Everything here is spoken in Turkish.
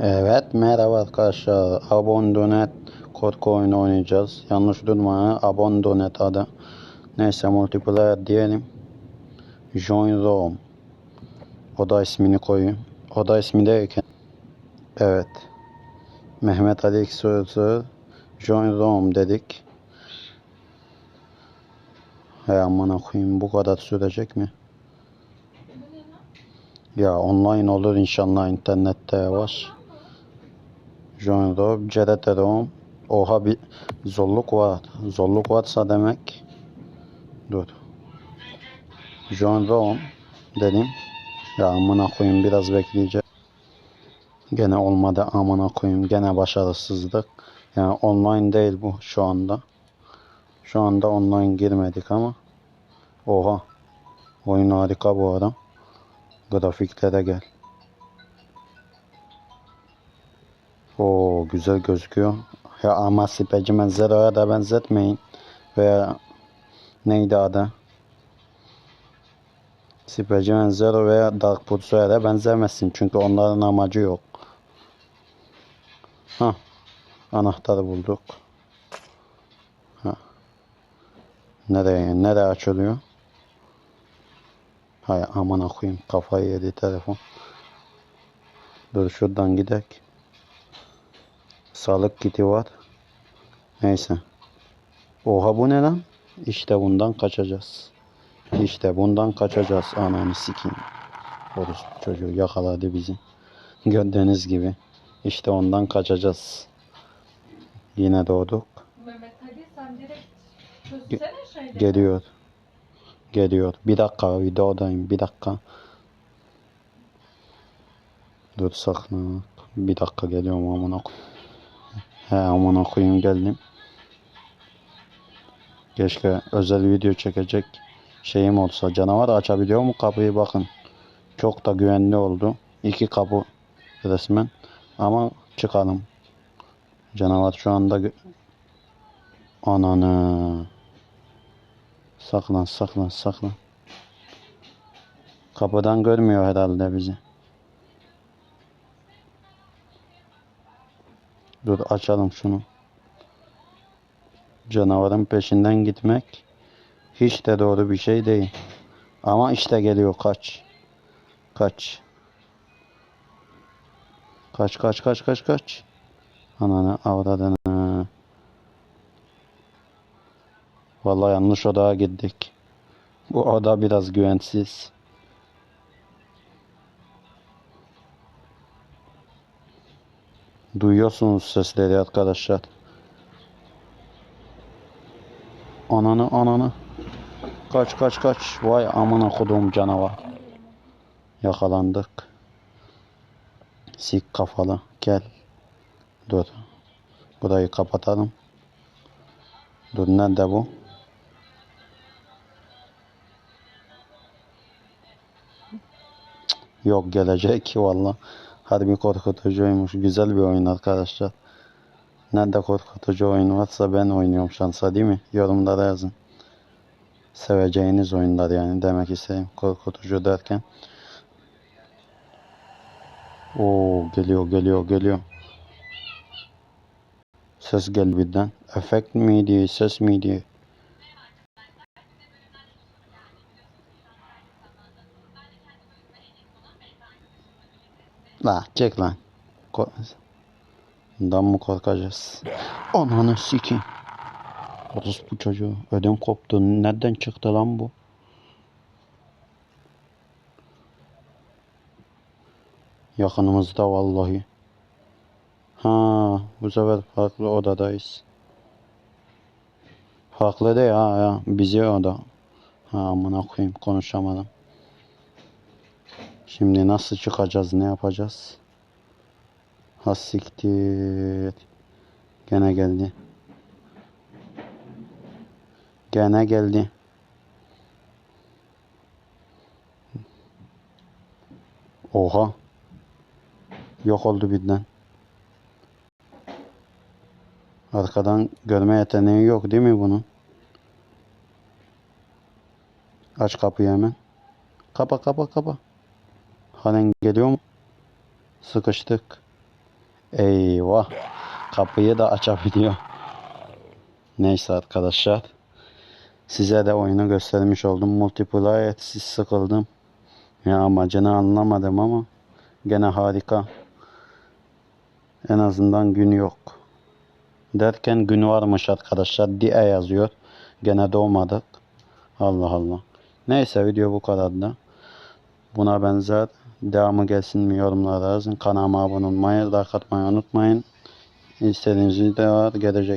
Evet merhaba arkadaşlar. Abondonet korku oyunu oynayacağız. Yanlış durma Abondonet adı. Neyse multiplayer diyelim. Join Rome. Oda ismini koyayım. Oda ismi derken. Evet. Mehmet Ali Eksoyuz'u Join Rome dedik. Hey amına koyayım bu kadar sürecek mi? Ya online olur inşallah internette yavaş. CRT Rome. Oha bir zorluk var. Zorluk varsa demek. Dur. Rome dedim. Ya amına koyayım biraz bekleyeceğim. Gene olmadı amına koyayım. Gene başarısızlık. Yani online değil bu şu anda. Şu anda online girmedik ama. Oha. Oyun harika bu arada. Grafiklere gel. Oo güzel gözüküyor. Ya ama Specimen Zero'ya da benzetmeyin. Veya neydi adı? Specimen Zero veya Dark Pursuit'e da benzemezsin. Çünkü onların amacı yok. Ha, anahtarı bulduk. Ha. Nereye, nereye açılıyor? Hay aman koyayım kafayı yedi telefon. Dur şuradan gidek. Sağlık kiti var. Neyse. Oha bu ne lan? İşte bundan kaçacağız. İşte bundan kaçacağız. Ananı sikeyim. Orospu çocuğu yakaladı bizi. Gördüğünüz gibi. İşte ondan kaçacağız. Yine doğduk. Mehmet hadi sen direkt şeyleri. Geliyor. Geliyor. Bir dakika videodayım. Bir dakika. Dur sakla. Bir dakika geliyorum amına koy- He amına koyayım geldim. Keşke özel video çekecek şeyim olsa. Canavar açabiliyor mu kapıyı bakın. Çok da güvenli oldu. İki kapı resmen. Ama çıkalım. Canavar şu anda Ananı. Saklan saklan saklan. Kapıdan görmüyor herhalde bizi. Dur açalım şunu. Canavarın peşinden gitmek hiç de doğru bir şey değil. Ama işte geliyor kaç. Kaç. Kaç kaç kaç kaç kaç. Ananı avradını. Vallahi yanlış odaya gittik. Bu oda biraz güvensiz. Duyuyorsunuz sesleri arkadaşlar. Ananı ananı. Kaç kaç kaç. Vay amına kodum canavar. Yakalandık. Sik kafalı. Gel. Dur. Burayı kapatalım. Dur nerede bu? Yok gelecek ki valla. Harbi korkutucuymuş. Güzel bir oyun arkadaşlar. Nerede korkutucu oyun varsa ben oynuyorum şansa değil mi? Yorumlara yazın. Seveceğiniz oyunlar yani demek isteyeyim. Korkutucu derken. Oo geliyor geliyor geliyor. Ses gel birden. Efekt miydi, ses miydi? La çek lan. Ko Bundan mı korkacağız? Ananı sikeyim. bu çocuğu. Ödüm koptu. Nereden çıktı lan bu? Yakınımızda vallahi. Ha, bu sefer farklı odadayız. Farklı değil ha ya. Bizi oda. Ha amına koyayım konuşamadım. Şimdi nasıl çıkacağız? Ne yapacağız? Ha siktir. Gene geldi. Gene geldi. Oha. Yok oldu birden. Arkadan görme yeteneği yok değil mi bunun? Aç kapıyı hemen. Kapa kapa kapa. Halen geliyor? Sıkıştık. Eyvah. Kapıyı da açabiliyor. Neyse arkadaşlar. Size de oyunu göstermiş oldum. Multiplayer'siz sıkıldım. Ya amacını anlamadım ama gene harika. En azından gün yok. Derken gün varmış arkadaşlar. Die yazıyor. Gene doğmadık. Allah Allah. Neyse video bu kadar da. Buna benzer devamı gelsin mi yorumlara yazın. Kanalıma abone olmayı, like atmayı unutmayın. İstediğiniz videolar gelecek.